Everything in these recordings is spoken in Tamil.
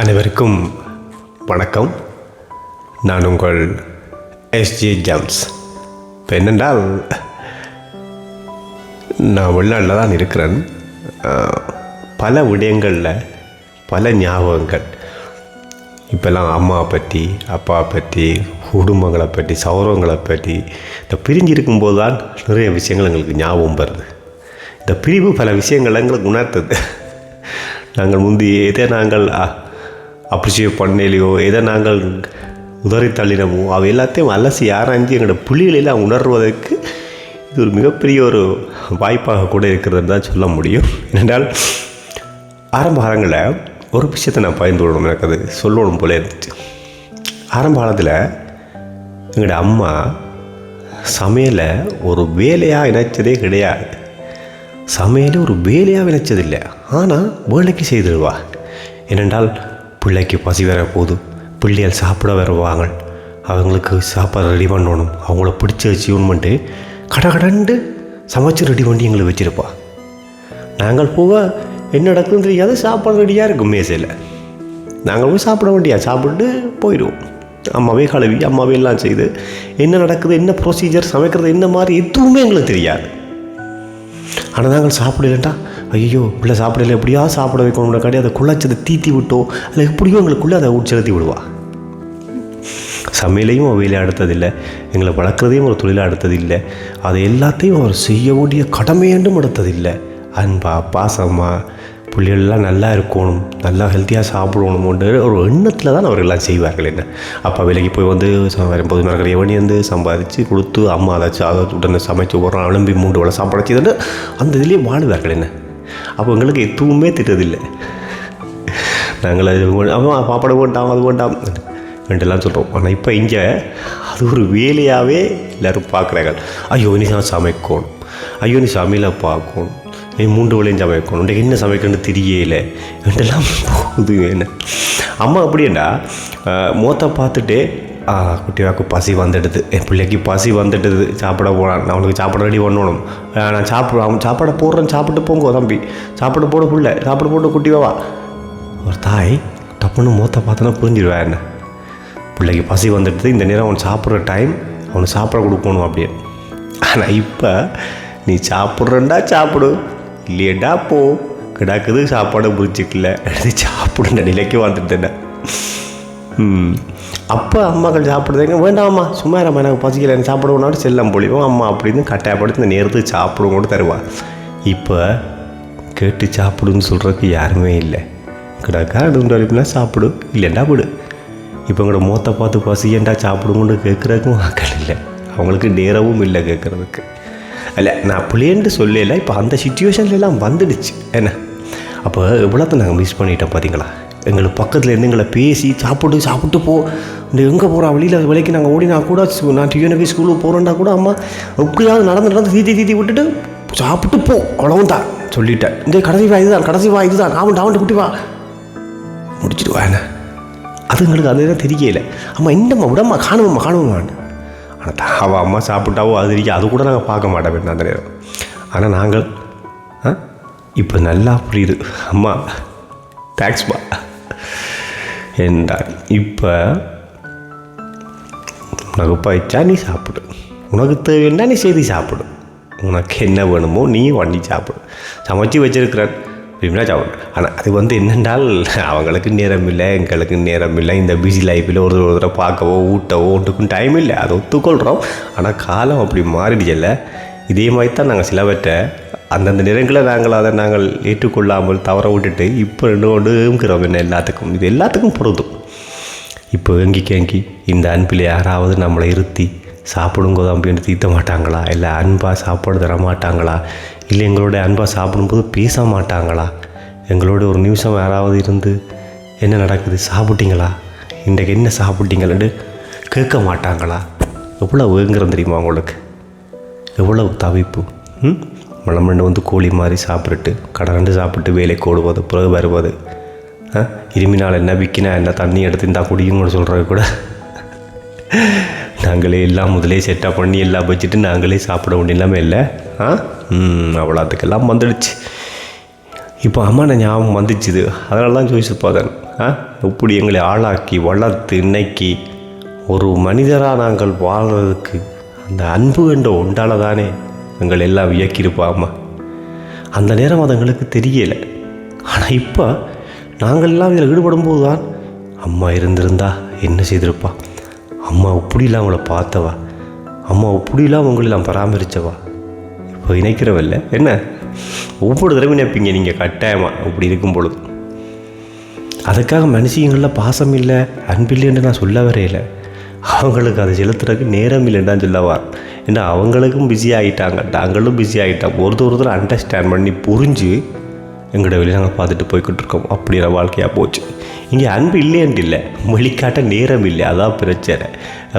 அனைவருக்கும் வணக்கம். நான் உங்கள் எஸ்ஜே ஜாம்ஸ் இப்போ என்னென்றால் நான் வெளிநாட்டில் தான் இருக்கிறேன். பல விடயங்களில் பல ஞாபகங்கள். இப்போல்லாம் அம்மா பற்றி அப்பா பற்றி குடும்பங்களை பற்றி சௌரவங்களை பற்றி இந்த பிரிஞ்சு இருக்கும்போது தான் நிறைய விஷயங்கள் எங்களுக்கு ஞாபகம் வருது. இந்த பிரிவு பல விஷயங்களை எங்களுக்கு உணர்த்துது. நாங்கள் முந்தி இதே நாங்கள் அப்ரிஷியேட் பண்ணலையோ எதை நாங்கள் உதறி தள்ளினமோ அவை எல்லாத்தையும் அலசி ஆராய்ந்து எங்களோட புள்ளிகளில் உணர்வதற்கு இது ஒரு மிகப்பெரிய ஒரு வாய்ப்பாக கூட இருக்கிறதுன்னு தான் சொல்ல முடியும். ஏனென்றால் ஆரம்ப காலங்களில் ஒரு விஷயத்தை நான் பயந்து விடணும் எனக்கு அது சொல்லணும் போல இருந்துச்சு. ஆரம்ப காலத்தில் எங்களோட அம்மா சமையலை ஒரு வேலையாக இணைச்சதே கிடையாது. சமையலை ஒரு வேலையாக இணைச்சதில்லை. ஆனால் வேலைக்கு செய்திருவா ஏனென்றால் பிள்ளைக்கு பசி வர போது பிள்ளைகள் சாப்பிட வருவாங்க அவங்களுக்கு சாப்பாடு ரெடி பண்ணணும். அவங்கள பிடிச்ச பிடிச்சி வச்சுக்கணுமென்ட்டு கடகடண்டு சமைச்சு ரெடி பண்ணி எங்களை வச்சுருப்பா. நாங்கள் போக என்ன நடக்குதுன்னு தெரியாது. சாப்பாடு ரெடியாக இருக்கும் மேசையில். நாங்கள் போய் சாப்பிட வேண்டியா? சாப்பிட்டு போயிடுவோம். அம்மாவே கழுவி அம்மாவே எல்லாம் செய்து என்ன நடக்குது என்ன ப்ரொசீஜர் சமைக்கிறது என்ன மாதிரி எதுவுமே எங்களுக்கு தெரியாது. ஆனால் நாங்கள் சாப்பிடலண்டா ஐயோ பிள்ளை சாப்பிடல எப்படியா சாப்பிட வைக்கணும் கடை அதை குழச்சதை தீத்தி விட்டோ? அதில் எப்படியோ எங்களுக்குள்ளே அதை உட்செலுத்தி விடுவா. சமையலையும் அவள் வேலையை அடுத்ததில்லை. எங்களை வளர்க்குறதையும் ஒரு தொழிலாக அடுத்ததில்லை. அதை எல்லாத்தையும் அவர் செய்ய வேண்டிய கடமையேண்டும் அடுத்ததில்லை. அன்பா பாசமா பிள்ளைகள்லாம் நல்லா இருக்கணும் நல்லா ஹெல்த்தியாக சாப்பிடணும்ன்ற ஒரு எண்ணத்தில் தான் அவர்கள்லாம் எல்லாம் செய்வார்கள் என்ன. அப்பா விலைக்கு போய் வந்து வரும்போது மரக்கடையை வண்டி வந்து சம்பாதிச்சு கொடுத்து அம்மா அதாச்சும் அதை உடனே சமைச்சு ஒரு அலம்பி மூன்று வேலை சாப்பாடு செய்துட்டு அந்த இதுலேயே வாழுவார்கள் என்ன. அப்போ எங்களுக்கு எதுவுமே திட்டதில்லை நாங்கள் அது வே- அம்மா சாப்பாடு வேண்டாம் அது வேண்டாம் ரெண்டெல்லாம் சொல்கிறோம் ஆனால் இப்போ இங்கே அது ஒரு வேலையாகவே எல்லோரும் பார்க்குறாங்க ஐயோ நீ தான் சமைக்கணும். ஐயோ நீ சமையலை பார்க்கணும். நீ மூன்று வேலையும் சமைக்கணும். உனக்கு என்ன சமைக்கணும்னு தெரியல ரெண்டெல்லாம் போகுது என்ன. அம்மா அப்படியேண்டா மோத்த பார்த்துட்டு குட்டிவாக்கு பசி வந்துடுது. என் பிள்ளைக்கு பசி வந்துடுது. சாப்பிட போனான் நான் அவனுக்கு சாப்பிட ரெடி பண்ணணும். நான் சாப்பிட அவன் சாப்பாடை போடுறேன். சாப்பிட்டு போங்க தம்பி. சாப்பிட போட புள்ள. சாப்பிட போட்டு குட்டிவாவா ஒரு தாய் டப்புன்னு மூத்த பார்த்தோன்னா புரிஞ்சிடுவா என்ன? பிள்ளைக்கு பசி வந்துடுது. இந்த நேரம் அவன் சாப்பிட்ற டைம் அவனுக்கு சாப்பிட கொடுக்கணும் அப்படியே. ஆனால் இப்போ நீ சாப்பிட்றண்டா சாப்பிடு. இல்லையடா போ. கிடக்குது சாப்பாடு புரிச்சிக்கல சாப்பிடுன்ற நிலைக்கு வந்துட்டேன் ம். அப்போ அம்மாக்கள் சாப்பிட்றதுங்க வேண்டாம்மா சும்மா நம்ம எனக்கு பசிக்கலன்னு சாப்பிடுவோம்னாலும் செல்லம் பொழிவோம் அம்மா அப்படின்னு கட்டாயப்படுத்தி இந்த நேரத்துக்கு சாப்பிடுவோம் கூட தருவாள் இப்போ கேட்டு சாப்பிடுன்னு சொல்கிறதுக்கு யாருமே இல்லை. கிடக்கா அடுண்டு அழிப்புனா சாப்பிடு இல்லைண்டா விடு. இப்போ எங்களோட மூத்த பார்த்து பசியண்டா சாப்பிடுங்கன்னு கேட்குறதுக்கும் ஆக்கள் இல்லை. அவங்களுக்கு நேரமும் இல்லை கேட்குறதுக்கு இல்லை நான் பிள்ளைன்ட்டு சொல்லல இப்போ அந்த சுச்சுவேஷன்லாம் வந்துடுச்சு. என்ன? அப்போ எவ்வளோத்த நாங்கள் மிஸ் பண்ணிட்டோம் பார்த்தீங்களா எங்களுக்கு பக்கத்தில் இருந்து எங்களை பேசி சாப்பிட்டு சாப்பிட்டு போ. இந்த எங்கே போகிறா வெளியில் விலைக்கு நாங்கள் ஓடினா கூட நான் நான் போய் ஸ்கூலுக்கு போகிறேன்டா கூட அம்மா எப்படியாவது நடந்து நடந்து தீத்தி தீத்தி விட்டுட்டு சாப்பிட்டு போ அவ்வளவும் தான் சொல்லிட்டேன். இந்த கடைசி வா இதுதான் கடைசி வா இதுதான். அவன் அவன் குட்டி வா. முடிச்சிடுவா என்ன? அது எங்களுக்கு அதுதான் தெரியல. அம்மா என்னம்மா விடம்மா காணுமம்மா காணுமான்னு ஆனால் தாவா அம்மா சாப்பிட்டாவோ அது தெரியும் அது கூட நாங்கள் பார்க்க மாட்டோம் அந்த நேரம் ஆனால் நாங்கள் இப்போ நல்லா புரியுது. அம்மா தேங்க்ஸ்மா என்றார். இப்போ உனக்கு பயிச்சா நீ சாப்பிடு. உனக்கு தேவைன்னா நீ செய்து சாப்பிடு. உனக்கு என்ன வேணுமோ நீ வண்டி சாப்பிடு. சமைச்சு வச்சிருக்கிறான் அப்படின்னா சாப்பிடு. ஆனால் அது வந்து என்னென்றால் அவங்களுக்கு நேரம் இல்லை எங்களுக்கு நேரம் இல்லை. இந்த பிஸி லைஃப்பில் ஒரு ஒரு தடவை பார்க்கவோ ஊட்டவோ ஒன்றுக்கும் டைம் இல்லை. அதை ஒத்துக்கொள்கிறோம் ஆனால் காலம் அப்படி மாறிடுச்சல்ல இதே மாதிரி தான் நாங்கள் சிலவற்றை அந்தந்த நிறங்களை நாங்கள் அதை நாங்கள் ஏற்றுக்கொள்ளாமல் தவற விட்டுட்டு இப்போ ரெண்டு கொண்டுங்கிறோம் என்ன எல்லாத்துக்கும். இது எல்லாத்துக்கும் பொருந்தும். இப்போ எங்கி கேங்கி இந்த அன்பில் யாராவது நம்மளை இருத்தி சாப்பிடுங்க அப்படின்னு தீர்த்த மாட்டாங்களா? இல்லை அன்பாக சாப்பாடு தர மாட்டாங்களா? இல்லை எங்களோட அன்பாக சாப்பிடும்போது பேச மாட்டாங்களா? எங்களோட ஒரு நிமிஷம் யாராவது இருந்து என்ன நடக்குது? சாப்பிட்டீங்களா? இன்றைக்கு என்ன சாப்பிட்டீங்களான்னு கேட்க மாட்டாங்களா? எவ்வளோ வேங்குறோம் தெரியுமா உங்களுக்கு? எவ்வளவு தவிப்பு? ம்? மலமண்டு வந்து கோழி மாதிரி சாப்பிட்டுட்டு கடகண்டு சாப்பிட்டு வேலைக்கு ஓடுவது பிறகு வருவது. ஆ? இருமினால் என்ன விற்கினா என்ன தண்ணி எடுத்து இந்தா குடியுங்கன்னு சொல்கிறது கூட. நாங்களே எல்லாம் முதலே செட்டாக பண்ணி எல்லாம் வச்சுட்டு நாங்களே சாப்பிட வேண்டியலாமே இல்லை. ஆ? ம் அவ்வளோத்துக்கெல்லாம் வந்துடுச்சு. இப்போ அம்மா நான் ஞாபகம் வந்துச்சுது. அதனால தான் ஜோதிச்சு பார்த்தேன் ஆ? இப்படி எங்களை ஆளாக்கி வளர்த்து இன்னைக்கு ஒரு மனிதராக நாங்கள் வாழ்கிறதுக்கு அந்த அன்பு என்ற ஒன்றால தானே எங்களை எல்லாம் வியக்கியிருப்பாம்மா அந்த நேரம் அது எங்களுக்கு தெரியலை. ஆனால் இப்போ நாங்கள் எல்லாம் இதில் ஈடுபடும் போது தான் அம்மா இருந்திருந்தா என்ன செய்திருப்பா? அம்மா இப்படிலாம் அவங்கள பார்த்தவா? அம்மா இப்படிலாம் உங்களெல்லாம் பராமரித்தவா இப்போ இணைக்கிறவல்ல? என்ன? ஒவ்வொரு தடவை நினைப்பீங்க நீங்கள் கட்டாயமாக இப்படி இருக்கும் பொழுது. அதுக்காக மனுஷங்களில் பாசம் இல்லை அன்பில்லைன்னு நான் சொல்ல வரையில அவங்களுக்கு அதை செலுத்துறதுக்கு நேரம் இல்லைன்னு சொல்லவா? ஏன்னா அவங்களுக்கும் பிஸி ஆகிட்டாங்க நாங்களும் பிஸி ஆகிட்டோம் ஒருத்தர் ஒருத்தர் அண்டர்ஸ்டாண்ட் பண்ணி புரிஞ்சு எங்களோட வெளியே நாங்கள் பார்த்துட்டு போய்கிட்டு இருக்கோம். அப்படிங்கிற வாழ்க்கையாக போச்சு. இங்கே அன்பு இல்லையன்ட்டு இல்லை. வெளிக்காட்ட நேரம் இல்லை. அதான் பிரச்சனை.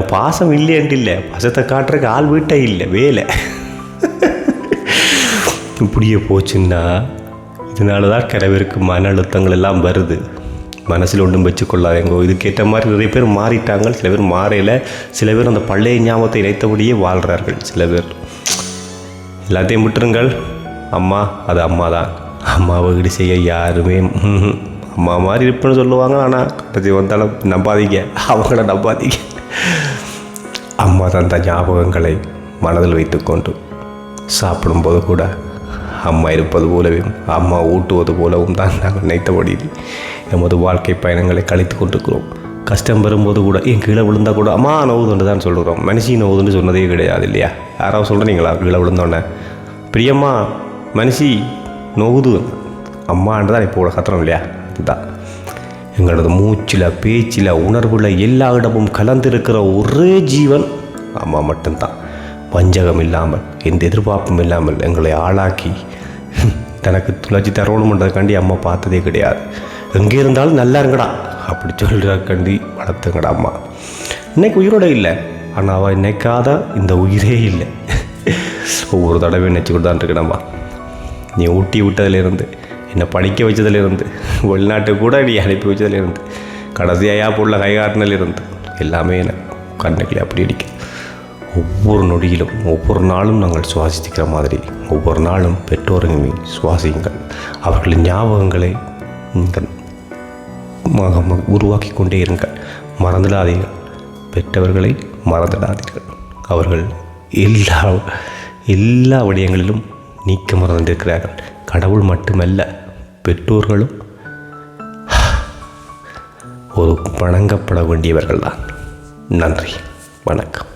பாசம் இல்லையன்ட்டு இல்லை. பாசத்தை காட்டுறதுக்கு ஆள் வீட்டை இல்லை. வேலை. இப்படியே போச்சுன்னா இதனால தான் சில மன அழுத்தங்கள் எல்லாம் வருது. மனசில் ஒன்றும் வச்சுக்கொள்ளாதேங்கோ. இதுக்கேற்ற மாதிரி நிறைய பேர் மாறிட்டாங்க. சில பேர் மாறையில் சில பேர் அந்த பழைய ஞாபகத்தை இணைத்தபடியே வாழ்கிறார்கள் சில பேர். எல்லாத்தையும் விட்டுருங்கள். அம்மா அது அம்மா தான் அம்மாவை ஈடு செய்ய யாருமே அம்மா மாதிரி இருப்பேன்னு சொல்லுவாங்க. ஆனால் கடைசி வந்தாலும் நம்பாதீங்க. அவங்கள நம்பாதீங்க. அம்மா தந்த ஞாபகங்களை மனதில் வைத்துக்கொண்டு சாப்பிடும்போது கூட அம்மா இருப்பது போலவும் அம்மா ஊட்டுவது போலவும் தான் நாங்கள் நினைத்தபடி எமது வாழ்க்கை பயணங்களை கழித்து கொண்டிருக்கிறோம். கஷ்டம் வரும்போது கூட என் கீழே விழுந்தா கூட அம்மா நோவுதுன்னு தான் சொல்கிறோம் மனுஷி நோவுதுன்னு சொன்னதே கிடையாது இல்லையா? யாராவது சொல்கிறீங்களா கீழே விழுந்தோன்னே? பிரியம்மா மனுஷி நோவுது. அம்மான்னு தான் இப்போ கூட கத்துறோம் இல்லையா? இதுதான். எங்களது மூச்சில் பேச்சில் உணர்வில் எல்லா இடமும் கலந்திருக்கிற ஒரே ஜீவன் அம்மா மட்டும்தான். வஞ்சகம் இல்லாமல் எந்த எதிர்பார்ப்பும் இல்லாமல் எங்களை ஆளாக்கி தனக்கு துளச்சி பண்ணுறதுக்காண்டி அம்மா பார்த்ததே கிடையாது. எங்கே இருந்தாலும் நல்லா இருங்கடா அப்படி சொல்கிறக்காண்டி வளர்த்துங்கடா அம்மா. இன்னைக்கு உயிரோட இல்லை. ஆனால் அவள் நினைக்காத இந்த உயிரே இல்லை. ஒவ்வொரு தடவை நினச்சிக்கிட்டு தான் இருக்கணும்மா நீ ஊட்டி விட்டதுலேருந்து என்னை படிக்க வச்சதுலேருந்து வெளிநாட்டுக்கு கூட நீ அனுப்பி வச்சதுலேருந்து கடைசியாக புள்ள கை காட்டினிலிருந்து எல்லாமே எனக்கு கண்ணுக்கில் அப்படி அடிக்கும் ஒவ்வொரு நொடியிலும் ஒவ்வொரு நாளும் நாங்கள் சுவாசிக்கிற மாதிரி ஒவ்வொரு நாளும் பெற்றோர்களை சுவாசியுங்கள். அவர்களின் ஞாபகங்களை நீங்கள் உருவாக்கி கொண்டே இருங்கள். மறந்துடாதீர்கள். பெற்றவர்களை மறந்துடாதீர்கள். அவர்கள் எல்லா எல்லா விடயங்களிலும் நீக்க மறந்திருக்கிறார்கள். கடவுள் மட்டுமல்ல பெற்றோர்களும் ஒரு வணங்கப்பட வேண்டியவர்கள்தான். நன்றி. வணக்கம்.